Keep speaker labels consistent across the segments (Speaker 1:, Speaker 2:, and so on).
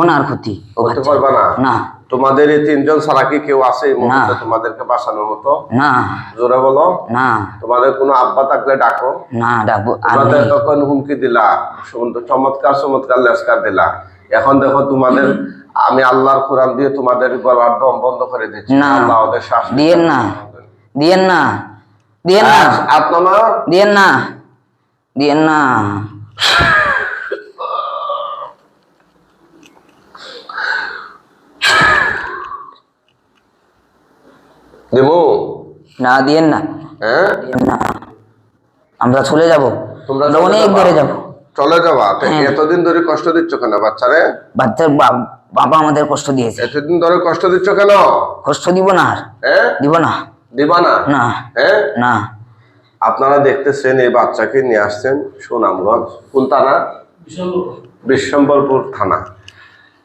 Speaker 1: ক্ষতি? ও
Speaker 2: করতে পারবা না।
Speaker 1: না।
Speaker 2: তোমাদের এই তিনজন ছাড়া কি কেউ আছে এই মুহূর্তে তোমাদেরকে বাঁচানোর মতো?
Speaker 1: না।
Speaker 2: জোরে বলো।
Speaker 1: না।
Speaker 2: তোমাদের কোনো আব্বা থাকলে ডাকো।
Speaker 1: না ডাকবো।
Speaker 2: তোমাদের তখন হুমকি দিলা। চমৎকার চমৎকার লেস্কার দিলা। এখন দেখো তোমাদের আমি আল্লাহর কোরআন দিয়ে তোমাদের গলার দম বন্ধ করে দিচ্ছি।
Speaker 1: না।
Speaker 2: আল্লাহ ওদের শ্বাস
Speaker 1: দিয়েন না। দিয়েন না। দিয়েন না।
Speaker 2: আপনার
Speaker 1: দিয়েন না। দিয়েন না।
Speaker 2: দেবো?
Speaker 1: না দিয়েন না।
Speaker 2: হ্যাঁ?
Speaker 1: না। আমরা চলে যাব।
Speaker 2: তোমরা
Speaker 1: অনেক? দূরে যাব।
Speaker 2: চলে যাবা?
Speaker 1: হ্যাঁ।
Speaker 2: এতদিন ধরে কষ্ট দিচ্ছ কেন বাচ্চারে?
Speaker 1: বাচ্চার বাবা আমাদের কষ্ট দিয়েছে।
Speaker 2: এতদিন ধরে কষ্ট দিচ্ছ কেন?
Speaker 1: কষ্ট দিব না আর।
Speaker 2: হ্যাঁ?
Speaker 1: দিব না।
Speaker 2: দিব না?
Speaker 1: না।
Speaker 2: হ্যাঁ?
Speaker 1: না।
Speaker 2: আপনারা দেখতেছেন এই বাচ্চাকে নিয়ে আসছেন সুনামগঞ্জ কোন থানা বিশ্বম্বরপুর থানা।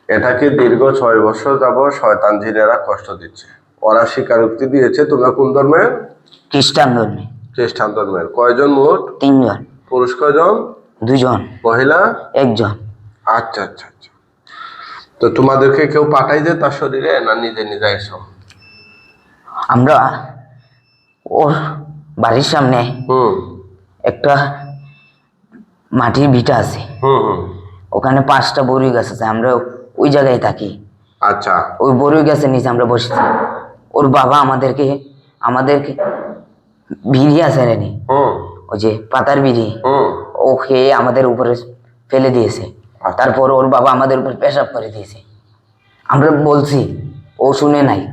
Speaker 2: এটাকে দীর্ঘ ছয় বছর যাব শয়তান জিনেরা কষ্ট দিচ্ছে। ওরা স্বীকারোক্তি দিয়েছে তোমরা কোন ধর্মের?
Speaker 1: খ্রিস্টান ধর্মে।
Speaker 2: খ্রিস্টান ধর্মের। কয়জন মোট?
Speaker 1: তিনজন।
Speaker 2: পুরুষ কয়জন?
Speaker 1: দুজন।
Speaker 2: মহিলা?
Speaker 1: একজন।
Speaker 2: আচ্ছা আচ্ছা আচ্ছা। তো তোমাদেরকে কেউ পাঠাই যে তার শরীরে না নিজে নিজে এসো
Speaker 1: আমরা ওর বাড়ির সামনে
Speaker 2: হুম।
Speaker 1: একটা মাটির ভিটা আছে।
Speaker 2: হুম হুম।
Speaker 1: ওখানে পাঁচটা বড়ই গাছ আছে আমরা ওই জায়গায় থাকি।
Speaker 2: আচ্ছা।
Speaker 1: ওই বড়ই গাছের নিচে আমরা বসেছি ওর বাবা আমাদেরকে আমাদেরকে বিড়ি আছে রেনি ওই যে পাতার বিড়ি ও খেয়ে আমাদের উপরে ফেলে দিয়েছে।
Speaker 2: আচ্ছা।
Speaker 1: তারপর ওর বাবা আমাদের উপর পেশাব করে দিয়েছে। আমরা বলছি ও শুনে নাই।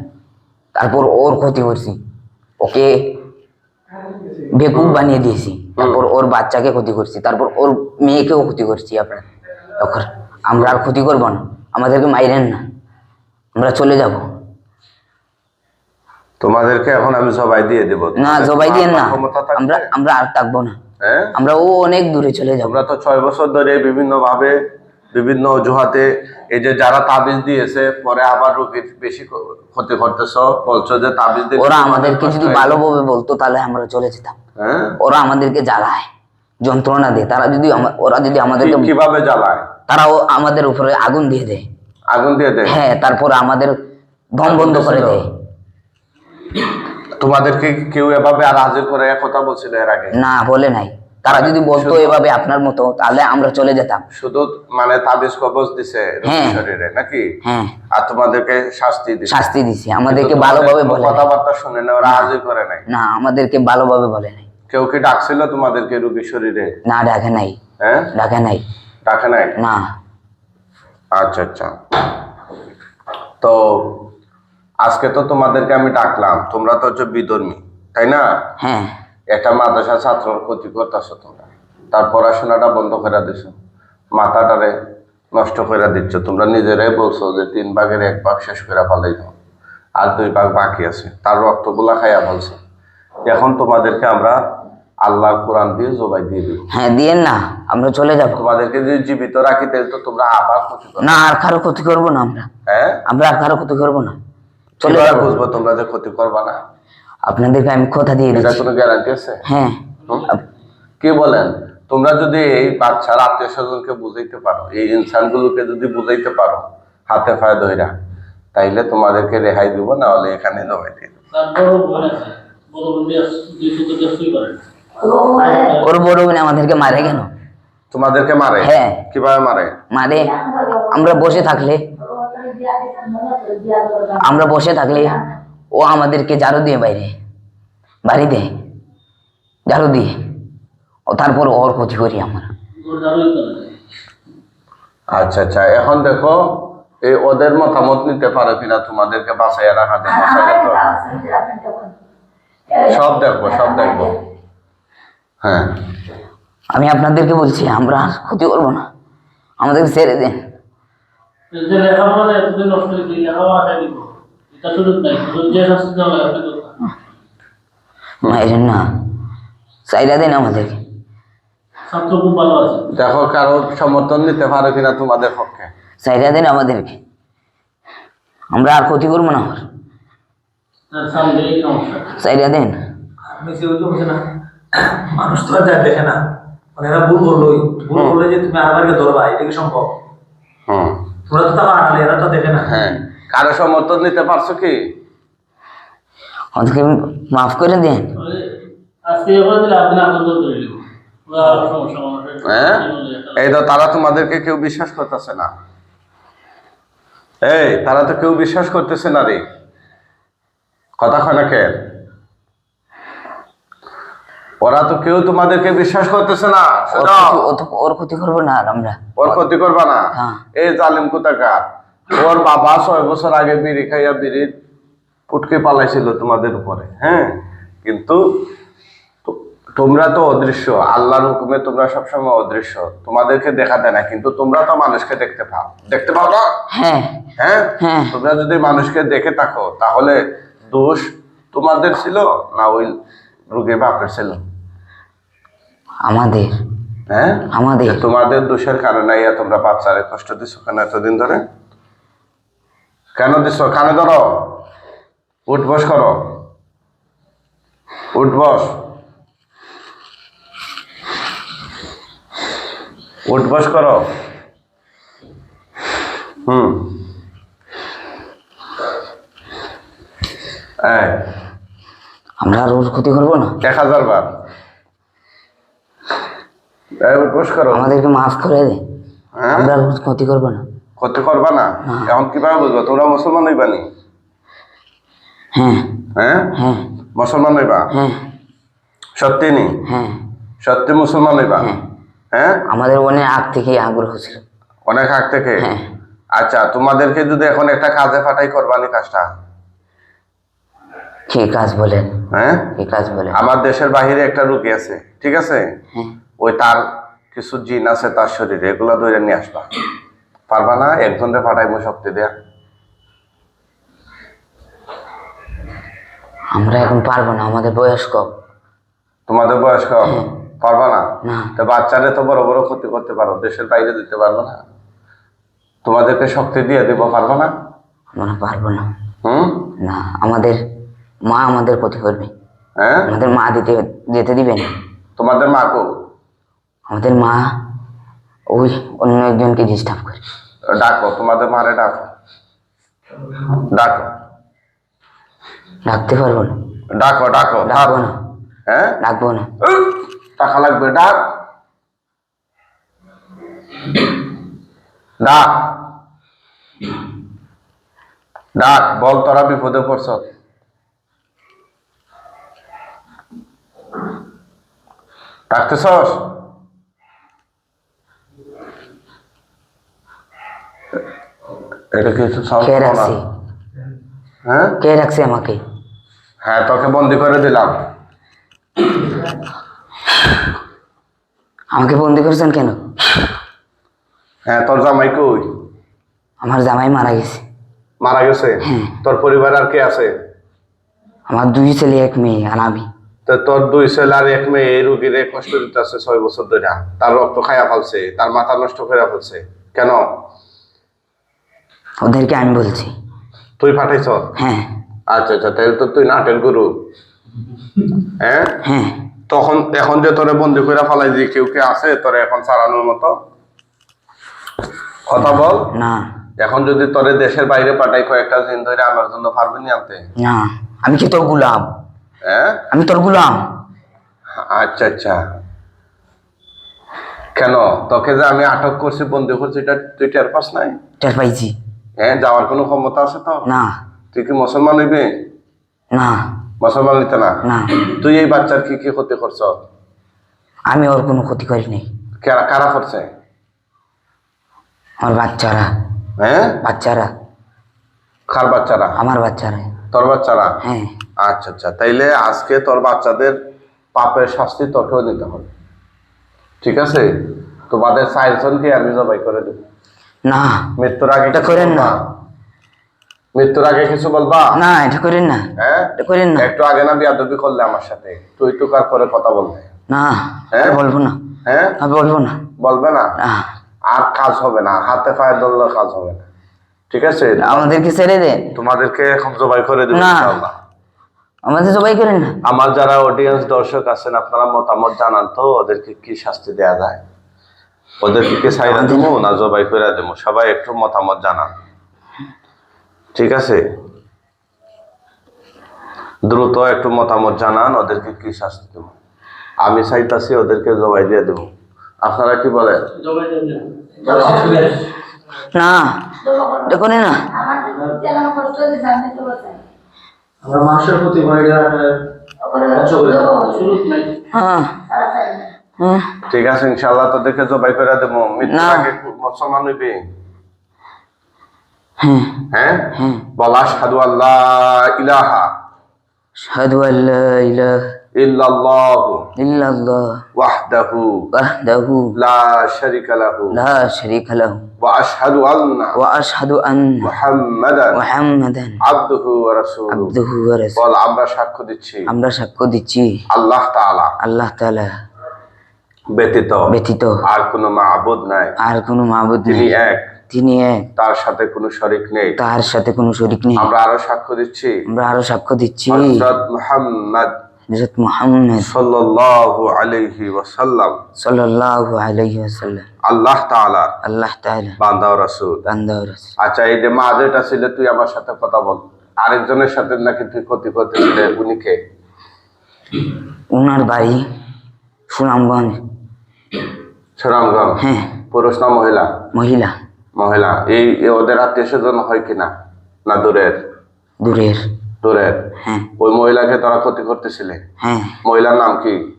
Speaker 1: তারপর ওর ক্ষতি করছি। ওকে বেকুব বানিয়ে দিয়েছি। তারপর ওর বাচ্চাকে ক্ষতি করছি। তারপর ওর মেয়েকেও ক্ষতি করছি আপনার এখন আমরা আর ক্ষতি করব না। আমাদেরকে মাইরেন না। আমরা চলে যাব।
Speaker 2: তোমাদেরকে এখন আমি জবাই দিয়ে দেবো।
Speaker 1: না জবাই দিয়েন না। আমরা আমরা আর থাকব না।
Speaker 2: হ্যাঁ?
Speaker 1: আমরা ও অনেক দূরে চলে যাব।
Speaker 2: আমরা তো ছয় বছর ধরে বিভিন্ন ভাবে বিভিন্ন অজুহাতে এই যে যারা তাবিজ দিয়েছে পরে আবার রোগীর বেশি ক্ষতি করতেছ বলছো যে তাবিজ দিলে
Speaker 1: ওরা আমাদেরকে যদি
Speaker 2: হয়।
Speaker 1: ভালোভাবে বলতো তাহলে আমরা চলে যেতাম।
Speaker 2: হ্যাঁ?
Speaker 1: ওরা আমাদেরকে জ্বালায় যন্ত্রণা দেয়। তারা যদি ওরা যদি আমাদেরকে
Speaker 2: কীভাবে জ্বালায়?
Speaker 1: তারাও আমাদের উপরে আগুন দিয়ে দেয়।
Speaker 2: আগুন দিয়ে দেয়?
Speaker 1: হ্যাঁ তারপর আমাদের দম বন্ধ করে দেয়।
Speaker 2: তোমাদেরকে কেউ এভাবে আর হাজির করে কথা বলছিল এর আগে?
Speaker 1: না বলে নাই। তারা যদি বলতো এভাবে আপনার মতো তাহলে আমরা চলে যেতাম।
Speaker 2: শুধু মানে তাবিজ কবজ দিছে
Speaker 1: হ্যাঁ।
Speaker 2: শরীরে নাকি?
Speaker 1: হ্যাঁ।
Speaker 2: আর তোমাদেরকে শাস্তি দিছে।
Speaker 1: শাস্তি দিছি। আমাদেরকে ভালোভাবে বলে।
Speaker 2: কথাবার্তা শুনে না ওরা হাজির করে নাই।
Speaker 1: না আমাদেরকে ভালোভাবে বলে নাই।
Speaker 2: কেউ কি ডাকছিল তোমাদেরকে রোগীর শরীরে?
Speaker 1: না ডাকে নাই।
Speaker 2: হ্যাঁ?
Speaker 1: ডাকে নাই।
Speaker 2: ডাকে নাই?
Speaker 1: না।
Speaker 2: আচ্ছা আচ্ছা। তো আজকে তো তোমাদেরকে আমি ডাকলাম তোমরা তো হচ্ছে বিধর্মী তাই না?
Speaker 1: হ্যাঁ।
Speaker 2: একটা মাদ্রাসা ছাত্রর ক্ষতি করতেছো তোমরা। তার পড়াশোনাটা বন্ধ করে দিছো। মাথাটারে নষ্ট করে দিচ্ছ। তোমরা নিজেরাই বলছো যে তিন ভাগের এক ভাগ শেষ করে পালাই আর দুই ভাগ বাকি আছে। তার রক্তগুলা খাইয়া বলছো। এখন তোমাদেরকে আমরা আল্লাহর কোরআন দিয়ে জবাই দিয়ে দিব।
Speaker 1: হ্যাঁ দিয়েন না। আমরা চলে যাব।
Speaker 2: তোমাদেরকে যদি জীবিত রাখি তাহলে তো তোমরা আবার ক্ষতি করো।
Speaker 1: না আর কারও ক্ষতি করব না আমরা।
Speaker 2: হ্যাঁ?
Speaker 1: আমরা আর কারও ক্ষতি করব না।
Speaker 2: কীভাবে বুঝব তোমরা যে ক্ষতি করবা না।
Speaker 1: আপনাদেরকে আমি কথা দিয়ে
Speaker 2: এটা
Speaker 1: দিচ্ছি।
Speaker 2: কোনো গ্যারান্টি আছে?
Speaker 1: হ্যাঁ।
Speaker 2: হুম? কি বলেন? তোমরা যদি এই বাচ্চার আত্মীয় স্বজনকে বুঝাইতে পারো এই ইনসানগুলোকে যদি বুঝাইতে পারো হাতে পায়ে ধইরা তাইলে তোমাদেরকে রেহাই দিব না হলে এখানে জমাই দিয়ে দেবো।
Speaker 3: তারপরও ভয় আছে বড় বন্ধু
Speaker 1: ওর বড় বোন আমাদেরকে মারে কেন?
Speaker 2: তোমাদেরকে মারে?
Speaker 1: হ্যাঁ।
Speaker 2: কীভাবে মারে?
Speaker 1: মারে। আমরা বসে থাকলে আমরা বসে থাকলে ও আমাদেরকে ঝাড়ু দিয়ে বাইরে বাড়ি দেয় ঝাড়ু দিয়ে। ও তারপর ওর ক্ষতি করি আমরা।
Speaker 2: আচ্ছা আচ্ছা এখন দেখো এই ওদের মতামত নিতে পারো কিনা তোমাদেরকে বাঁচাইয়া রাখা যায় সব দেখব সব দেখব। হ্যাঁ।
Speaker 1: আমি আপনাদেরকে বলছি আমরা ক্ষতি করব না। আমাদেরকে ছেড়ে দেন।
Speaker 3: যে লেখাপড়া এতদিন নষ্ট হয়েছে লেখাপড়া খাই দিব। এটা সুযোগ নাই সুযোগ যে শাস্তি দেওয়া লাগে
Speaker 1: মায়ের না চাইরা দেন আমাদেরকে।
Speaker 3: ছাত্র খুব ভালো আছে।
Speaker 2: দেখো কারও সমর্থন নিতে পারো কিনা তোমাদের পক্ষে।
Speaker 1: চাইরা দেন আমাদেরকে। আমরা আর ক্ষতি করব না আমার। চাইরা দেন।
Speaker 4: মানুষ তো আর দেখে না। মানে এরা ভুল করলোই ভুল করলে যে তুমি ধরবা এটা কি সম্ভব?
Speaker 2: হুম।
Speaker 4: তো টাকা এরা তো দেখে না
Speaker 2: হ্যাঁ। কারও সমর্থন নিতে পারছ কি?
Speaker 1: ওদেরকে মাফ করে দেন
Speaker 2: হ্যাঁ? এই তো তারা তোমাদেরকে কেউ বিশ্বাস করতেছে না। এই তারা তো কেউ বিশ্বাস করতেছে না রে। কথা কেন ওরা তো কেউ তোমাদেরকে বিশ্বাস করতেছে না
Speaker 1: ওর ক্ষতি- করব না আমরা।
Speaker 2: ওর ক্ষতি করবা না?
Speaker 1: হ্যাঁ।
Speaker 2: এই জালিম কোথাকার? ওর বাবা ছয় বছর আগে বিড়ি খাইয়া বিড়ি পুটকে পালাইছিল তোমাদের উপরে হ্যাঁ? কিন্তু তোমরা তো অদৃশ্য আল্লাহর হুকুমে তোমরা সবসময় অদৃশ্য। তোমাদেরকে দেখা দেয় না কিন্তু তোমরা তো মানুষকে দেখতে পাও। দেখতে পাও না?
Speaker 1: হ্যাঁ।
Speaker 2: হ্যাঁ?
Speaker 1: হ্যাঁ।
Speaker 2: তোমরা যদি মানুষকে দেখে থাকো তাহলে দোষ তোমাদের ছিল না ওই রোগীর বাপের ছিল?
Speaker 1: আমাদের।
Speaker 2: হ্যাঁ?
Speaker 1: আমাদের।
Speaker 2: তোমাদের দোষের কারণে তোমরা বাচ্চারে কষ্ট দিছো কেন এতদিন ধরে? কেন দিছো? কানে ধরো। উঠ বস করো। উঠ বস। উঠ বস করো। হুম।
Speaker 1: আমরা আর ওর ক্ষতি করব না?
Speaker 2: এক হাজার বার।
Speaker 1: আমাদেরকে মাফ করে দে।
Speaker 2: হ্যাঁ?
Speaker 1: আমরা ক্ষতি করব না।
Speaker 2: করতে পারবা না? এখন কীভাবে বুঝব? তোমরা মুসলমান হইবানি
Speaker 1: হ্যাঁ।
Speaker 2: হ্যাঁ?
Speaker 1: হ্যাঁ।
Speaker 2: মুসলমান হইবা?
Speaker 1: হ্যাঁ।
Speaker 2: সত্যি নি? সত্যি মুসলমান হইবা?
Speaker 1: হ্যাঁ। আমাদের মনে আগ থেকে আগ্রহ ছিল।
Speaker 2: অনেক আগ থেকে। আচ্ছা তোমাদেরকে যদি এখন একটা কাজে ফাটাই করবানি কাজটা?
Speaker 1: কি কাজ বলেন?
Speaker 2: হ্যাঁ?
Speaker 1: কি কাজ বলেন?
Speaker 2: আমার দেশের বাহিরে একটা রুগী আছে ঠিক আছে? ওই তার কিছু জিন আছে তার শরীরে এগুলো ধরে নিয়ে আসবা। পারবা না? একজনরে ফাটাইবো শক্তি দেয়া।
Speaker 1: আমরা এখন পারব না আমাদের বয়স কম।
Speaker 2: তোমাদের বয়স কম? পারবা না? তো বাচ্চারে তো বড় বড় ক্ষতি করতে পারো দেশের বাইরে দিতে পারব না। তোমাদেরকে শক্তি দিয়ে দিব পারব না?
Speaker 1: আমরা পারব না।
Speaker 2: হুম?
Speaker 1: না আমাদের মা আমাদের ক্ষতি করবে।
Speaker 2: হ্যাঁ?
Speaker 1: আমাদের মা দিতে যেতে দিবে না।
Speaker 2: তোমাদের মা কো
Speaker 1: আমাদের মা ওই অন্য একজনকে ডিস্টার্ব করে।
Speaker 2: ডাকো তোমাদের মারে ডাকো। ডাকো।
Speaker 1: ডাকতে পারব না।
Speaker 2: ডাকো ডাকো
Speaker 1: ডাকবো না।
Speaker 2: হ্যাঁ?
Speaker 1: ডাকবো না।
Speaker 2: টাকা লাগবে ডাক। ডাক। ডাক বল তোরা বিপদে পড়ছ। ডাকতেছস? এটা কিছু
Speaker 1: কে
Speaker 2: হ্যাঁ?
Speaker 1: কে রাখছে আমাকে?
Speaker 2: হ্যাঁ তোকে বন্দি করে দিলাম।
Speaker 1: আমাকে বন্দি করেছেন কেন?
Speaker 2: হ্যাঁ তোর জামাই কই?
Speaker 1: আমার জামাই মারা গেছে।
Speaker 2: মারা গেছে?
Speaker 1: হ্যাঁ।
Speaker 2: তোর পরিবার আর কে আছে?
Speaker 1: আমার দুই ছেলে এক মেয়ে আর আমি।
Speaker 2: তো তোর দুই ছেলে আর এক মেয়ে এই রুগীরে কষ্ট দিতেছে ছয় বছর ধরে তার রক্ত খাইয়া ফেলছে তার মাথা নষ্ট করে ফেলছে। কেন?
Speaker 1: ওদেরকে আমি বলছি।
Speaker 2: তুই পাঠাইছ?
Speaker 1: হ্যাঁ।
Speaker 2: আচ্ছা আচ্ছা তাহলে তো তুই নাটের গুরু। হ্যাঁ?
Speaker 1: হ্যাঁ।
Speaker 2: তখন এখন যে তোরে বন্দি করে ফেলাই যে কেউ কে আছে তোরে এখন সারানোর মতো? কথা বল।
Speaker 1: না।
Speaker 2: এখন যদি তোরে দেশের বাইরে পাঠাই কয়েকটা দিন ধরে আমার জন্য পারবি নি আনতে?
Speaker 1: না। আমি কি তোর গুলাম?
Speaker 2: হ্যাঁ?
Speaker 1: আমি তোর গুলাম।
Speaker 2: আচ্ছা আচ্ছা। কেন? তোকে যে আমি আটক করছি বন্দি করছি এটা তুই টের পাস নাই?
Speaker 1: টের পাইছি।
Speaker 2: হ্যাঁ যাওয়ার কোনো ক্ষমতা আছে তো?
Speaker 1: না।
Speaker 2: তুই কি মুসলমান হইবে?
Speaker 1: না।
Speaker 2: মুসলমান হইতে না? তুই এই বাচ্চার কি কি ক্ষতি করছ?
Speaker 1: আমি ওর কোনো ক্ষতি করি নাই।
Speaker 2: কারা কারা করছে?
Speaker 1: আমার বাচ্চারা।
Speaker 2: হ্যাঁ?
Speaker 1: বাচ্চারা।
Speaker 2: কার বাচ্চারা?
Speaker 1: আমার বাচ্চারা।
Speaker 2: তোর বাচ্চারা?
Speaker 1: হ্যাঁ।
Speaker 2: আচ্ছা আচ্ছা। তাইলে আজকে তোর বাচ্চাদের পাপের শাস্তি তোকেও নিতে হবে। ঠিক আছে? তোমাদের চারজনকে আমি জবাই করে দেবো।
Speaker 1: না।
Speaker 2: মৃত্যুর আগে
Speaker 1: এটা করেন না।
Speaker 2: মৃত্যুর আগে কিছু বলবা?
Speaker 1: না এটা করেন না।
Speaker 2: হ্যাঁ?
Speaker 1: এটা করেন না।
Speaker 2: একটু আগে না বিয়াদবি করলে আমার সাথে? তুই টুকার করে কথা বলবে?
Speaker 1: না
Speaker 2: হ্যাঁ?
Speaker 1: বলব না।
Speaker 2: হ্যাঁ?
Speaker 1: আমি বলব না।
Speaker 2: বলবে না? আর কাজ হবে না হাতে পায়ে ধরলে কাজ হবে না। ঠিক আছে?
Speaker 1: আমাদেরকে ছেড়ে দেন
Speaker 2: তোমাদেরকে এখন জবাই করে দেবো
Speaker 1: না।
Speaker 2: ইনশাআল্লাহ।
Speaker 1: আমাদের সবাই করেন না।
Speaker 2: আমার যারা অডিয়েন্স দর্শক আছেন আপনারা মতামত জানান তো ওদেরকে কি শাস্তি দেয়া যায়? ওদেরকে কি সাইরা দেবো না জবাই করে দেবো সবাই একটু মতামত জানান। ঠিক আছে? দ্রুত একটু মতামত জানান ওদেরকে কি শাস্তি দেবো। আমি চাইতাছি ওদেরকে জবাই দিয়ে দেবো। আপনারা কি বলেন?
Speaker 3: জবাই দিয়ে দেন।
Speaker 1: না দেখো না।
Speaker 4: আমরা মানুষের প্রতি
Speaker 1: হ্যাঁ।
Speaker 2: ঠিক আছে ইনশাল্লাহ তোদেরকে জবাই করে দেবো। মৃত্যুর। আগে মুসলমান হইবে।
Speaker 1: হ্যাঁ।
Speaker 2: হ্যাঁ?
Speaker 1: হ্যাঁ।
Speaker 2: বলা সাধু আল্লাহ ইলাহা
Speaker 1: সাধু আল্লাহ ইলাহ
Speaker 2: ইল্লাল্লাহ
Speaker 1: ইল্লাল্লাহ
Speaker 2: ওয়াহদাহু
Speaker 1: ওয়াহদাহু
Speaker 2: লা শারিকা লাহু
Speaker 1: লা শারীকা লাহু
Speaker 2: ওয়া আশহাদু আন্না
Speaker 1: ওয়া আশহাদু আন্না
Speaker 2: মুহাম্মাদান
Speaker 1: মুহাম্মাদান
Speaker 2: আবদুহু ওয়া রাসূলুহু।
Speaker 1: আবদুহু ওয়া রাসূলুহু।
Speaker 2: বল আমরা সাক্ষ্য দিচ্ছি।
Speaker 1: আমরা সাক্ষ্য দিচ্ছি।
Speaker 2: আল্লাহ তাআলা।
Speaker 1: আল্লাহ তাআলা।
Speaker 2: ব্যতীত
Speaker 1: ব্যতীত।
Speaker 2: আর কোনো মাবুদ নাই।
Speaker 1: আর কোনো মাবুদ
Speaker 2: তিনি
Speaker 1: নেই।
Speaker 2: এক।
Speaker 1: তিনি এক।
Speaker 2: তার সাথে কোনো শরীক নেই।
Speaker 1: তার সাথে কোনো শরীক নেই।
Speaker 2: আমরা আরও সাক্ষ্য দিচ্ছি।
Speaker 1: আমরা আরও সাক্ষ্য দিচ্ছি।
Speaker 2: হযরত মুহাম্মদ
Speaker 1: হযরত মুহাম্মদ
Speaker 2: সাল্লাল্লাহু আলাইহি ওয়াসাল্লাম।
Speaker 1: সাল্লাল্লাহু আলাইহি ওয়াসাল্লাম।
Speaker 2: আল্লাহ তাআলা।
Speaker 1: আল্লাহ তাআলা।
Speaker 2: বান্দা ও রাসূল।
Speaker 1: বান্দা ও রাসূল।
Speaker 2: আচ্ছা এই যে মা যেটা ছিল তুই আমার সাথে কথা বল। আরেকজনের সাথে নাকি তুই ক্ষতি করতেছিলে? উনি কে?
Speaker 1: ওনার বাড়ি সুনামগঞ্জ।
Speaker 2: সুনামগঞ্জ
Speaker 1: হ্যাঁ।
Speaker 2: পুরুষ না মহিলা?
Speaker 1: মহিলা।
Speaker 2: মহিলা। এই ওদের আত্মীয় স্বজন হয় কিনা? না দূরের?
Speaker 1: দূরের।
Speaker 2: দূরের?
Speaker 1: হ্যাঁ।
Speaker 2: ওই মহিলাকে তোরা ক্ষতি করতেছিলে?
Speaker 1: হ্যাঁ।
Speaker 2: মহিলার নাম কি?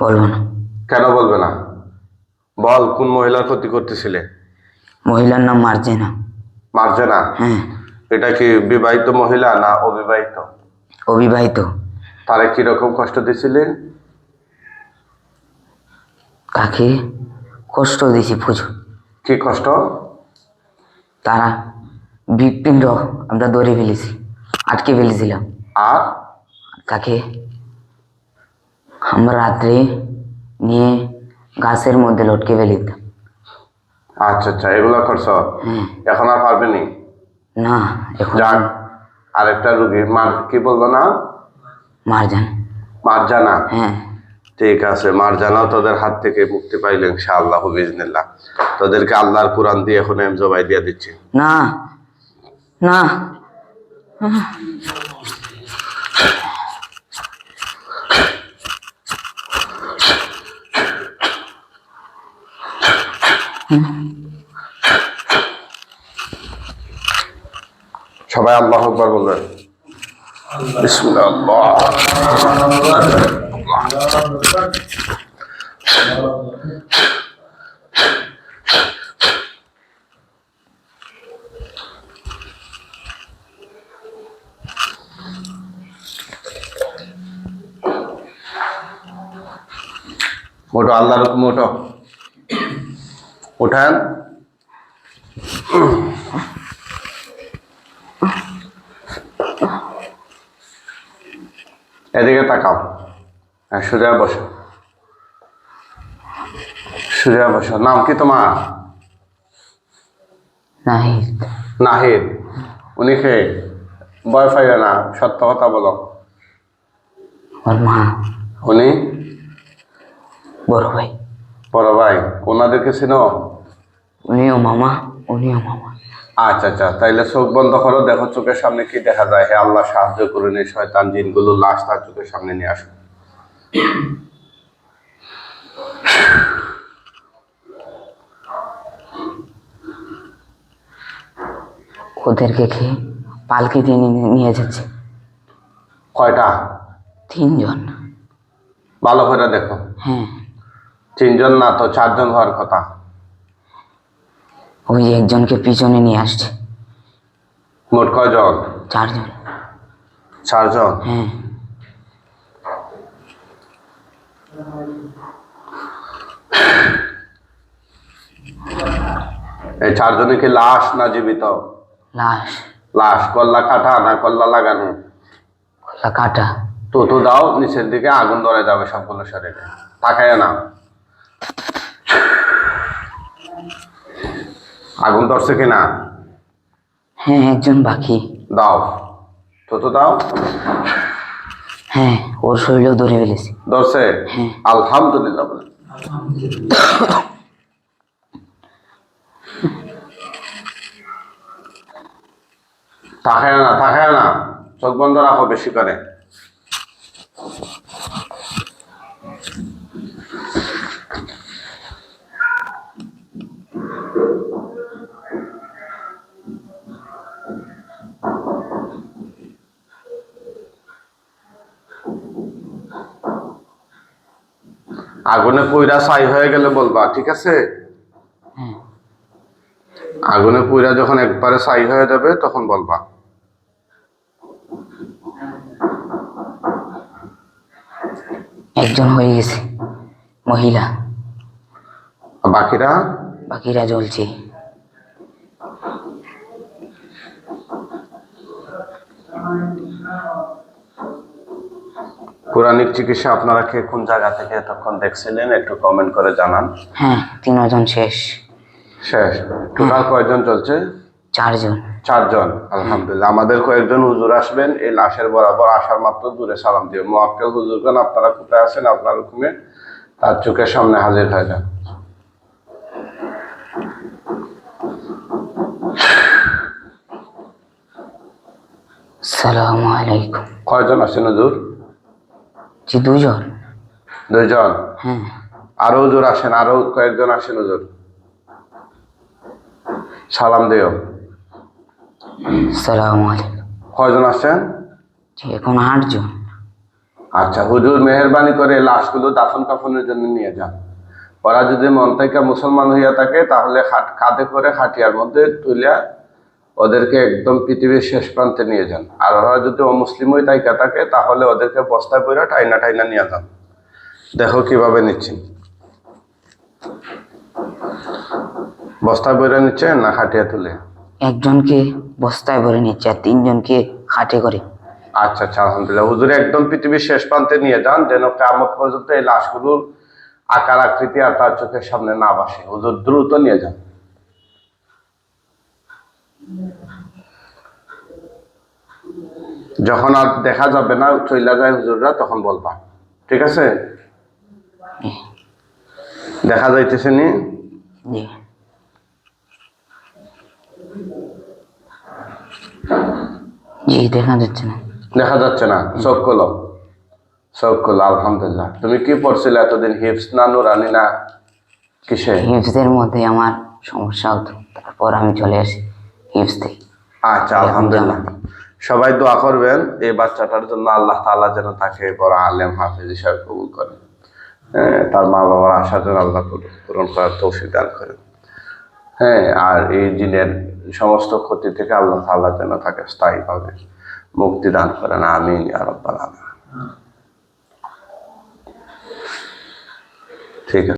Speaker 1: বলব না।
Speaker 2: কেন বলবে না? বল কোন মহিলার ক্ষতি করতেছিলে?
Speaker 1: মহিলার নাম মার্জেনা।
Speaker 2: মার্জনা?
Speaker 1: হ্যাঁ।
Speaker 2: এটা কি বিবাহিত মহিলা না অবিবাহিত?
Speaker 1: অবিবাহিত।
Speaker 2: তারা কীরকম কষ্ট দিছিলেন
Speaker 1: তাকে কষ্ট দিয়েছি প্রচুর
Speaker 2: কি কষ্ট?
Speaker 1: তারা হৃৎপিণ্ড আমরা ধরে ফেলেছি আটকে ফেলেছিলাম।
Speaker 2: আর?
Speaker 1: তাকে আমরা রাত্রে নিয়ে গাছের মধ্যে লটকে ফেলে দিতাম
Speaker 2: আচ্ছা আচ্ছা এগুলো করছ? এখন আর পারবে নি?
Speaker 1: না এখন
Speaker 2: যাক আরেকটা রুগী মার কি বলল না?
Speaker 1: মারজান।
Speaker 2: মারজানা।
Speaker 1: হ্যাঁ।
Speaker 2: ঠিক আছে মারজানাও তাদের হাত থেকে মুক্তি পাইলেন পাইলে ইনশাআল্লাহ বিজনিল্লাহ তাদেরকে আল্লাহর কোরআন দিয়ে এখন আমি জবাই দিয়ে দিচ্ছি।
Speaker 1: না না।
Speaker 2: সবাই আল্লাহ বলবেন। বিসমিল্লাহ। ওটো আল্লাহর হুকুম ওটো উঠান। এদিকে তাকাও। হ্যাঁ সোজা বসো। সোজা বসো। নাম কি তোমার?
Speaker 1: নাই
Speaker 2: নাহিদ। উনি কে? বয় ফাইলে না সত্য কথা বলো।
Speaker 1: ওর মা।
Speaker 2: উনি?
Speaker 1: বড় ভাই।
Speaker 2: বড় ভাই। ওনাদেরকে চিনো?
Speaker 1: উনিও মামা উনিও মামা।
Speaker 2: আচ্ছা আচ্ছা। তাইলে চোখ বন্ধ করো দেখো চোখের সামনে কি দেখা যায়। হে আল্লাহ সাহায্য করুন এই শয়তান জিনগুলো লাশ তার চোখের সামনে নিয়ে আসো
Speaker 1: ওদেরকে খেয়ে পালকি দিয়ে নিয়ে- যাচ্ছে।
Speaker 2: কয়টা?
Speaker 1: তিনজন।
Speaker 2: ভালো করে দেখো।
Speaker 1: হ্যাঁ।
Speaker 2: তিনজন না তো চারজন হওয়ার কথা।
Speaker 1: ওই একজনকে পিছনে নিয়ে আসছে।
Speaker 2: মোট কয়জন?
Speaker 1: চারজন।
Speaker 2: চারজন?
Speaker 1: হ্যাঁ।
Speaker 2: এই চারজনে কি লাশ না জীবিত?
Speaker 1: লাশ।
Speaker 2: লাশ কল্লা কাটা না কল্লা লাগানো?
Speaker 1: কলা কাটা।
Speaker 2: তো তো দাও নিচের দিকে আগুন ধরে যাবে সবগুলো শরীরে। তাকায় না। আগুন ধরছে কিনা?
Speaker 1: হ্যাঁ একজন বাকি।
Speaker 2: দাও। তো তো দাও।
Speaker 1: হ্যাঁ ওর শরীরেও ধরে ফেলেছি।
Speaker 2: ধরছে
Speaker 1: হ্যাঁ।
Speaker 2: আলহামদুলিল্লাহ বলে
Speaker 4: আলহামদুলিল্লাহ
Speaker 2: তাকায় না তাকায় না। চোখ বন্ধ রাখো বেশি করে। আগুনে পুইরা ছাই হয়ে গেলে বলবা ঠিক আছে? আগুনে পুইরা যখন একবারে ছাই হয়ে যাবে তখন বলবা।
Speaker 1: একজন হয়ে গেছে মহিলা।
Speaker 2: বাকিরা?
Speaker 1: বাকিরা জ্বলছে।
Speaker 2: কোরআনিক চিকিৎসা আপনারা কে কোন জায়গা থেকে এতক্ষণ দেখছিলেন একটু কমেন্ট করে জানান।
Speaker 1: হ্যাঁ তিনজন শেষ।
Speaker 2: শেষ। টোটাল কয়জন চলছে?
Speaker 1: চারজন।
Speaker 2: চারজন আলহামদুলিল্লাহ। আমাদের কয়েকজন হুজুর আসবেন এই লাশের বরাবর আসার মাত্র দূরে সালাম দিও। মোয়াক্কেল হুজুরগণ আপনারা কোথায় আছেন? আপনার হুকুমে তার চোখের সামনে হাজির হয়ে যান।
Speaker 1: সালামু আলাইকুম।
Speaker 2: কয়জন আছেন হুজুর?
Speaker 1: জি দুজন
Speaker 2: দুইজন?
Speaker 1: হ্যাঁ।
Speaker 2: আরও হুজুর আসেন আরও কয়েকজন আসেন হুজুর। সালাম দিও।
Speaker 1: সালামু আলাইকুম।
Speaker 2: কয়জন আসছেন?
Speaker 1: জি এখন আটজন।
Speaker 2: আচ্ছা হুজুর মেহরবানি করে লাশগুলো দাফন কাফনের জন্য নিয়ে যান। ওরা যদি মন থেকে মুসলমান হইয়া থাকে তাহলে কাঁধে করে খাটিয়ার মধ্যে তুলিয়া ওদেরকে একদম পৃথিবীর শেষ প্রান্তে নিয়ে যান। আর ওরা যদি অমুসলিম হয়ে তাইকা থাকে তাহলে ওদেরকে বস্তায় করে টাইনা টাইনা নিয়ে যান। দেখো কীভাবে নিচ্ছেন। বস্তায় বইরা নিচ্ছেন না খাটিয়া তুলে?
Speaker 1: একজনকে বস্তায় ভরে নিচ্ছে আর তিনজনকে খাটে করে।
Speaker 2: আচ্ছা আচ্ছা আলহামদুলিল্লাহ। হুজুর একদম পৃথিবীর শেষ প্রান্তে নিয়ে যান যেন কামত পর্যন্ত এই লাশগুলোর আকার আকৃতি আর তার চোখের সামনে না বাসে হুজুর দ্রুত নিয়ে যান। যখন আর দেখা যাবে না চইলা যায় হুজুররা তখন বলবা। ঠিক আছে? দেখা যাইতেছে নি?
Speaker 1: জি দেখা যাচ্ছে না।
Speaker 2: দেখা যাচ্ছে না? চোখ খোলো। চোখ খোলো আলহামদুলিল্লাহ। তুমি কি পড়ছিলে এতদিন? হিপস না নুরানি না কিসে
Speaker 1: হিপসের মধ্যে আমার সমস্যা হতো। তারপর আমি চলে আসি। হিপস থেকে
Speaker 2: আচ্ছা আলহামদুলিল্লাহ। সবাই দোয়া করবেন এই বাচ্চাটার জন্য আল্লাহ তাআলা যেন তাকে বড় আলেম হাফেজ হিসাবে কবুল করেন। হ্যাঁ, তার মা বাবার আশা যেন আল্লাহ পূরণ- করার তৌফিক দান করেন। হ্যাঁ আর এই জিনের সমস্ত ক্ষতি থেকে আল্লাহ তাআলা যেন তাকে স্থায়ীভাবে মুক্তি দান করেন। আমিন ইয়া রাব্বাল আলামিন। ঠিক আছে।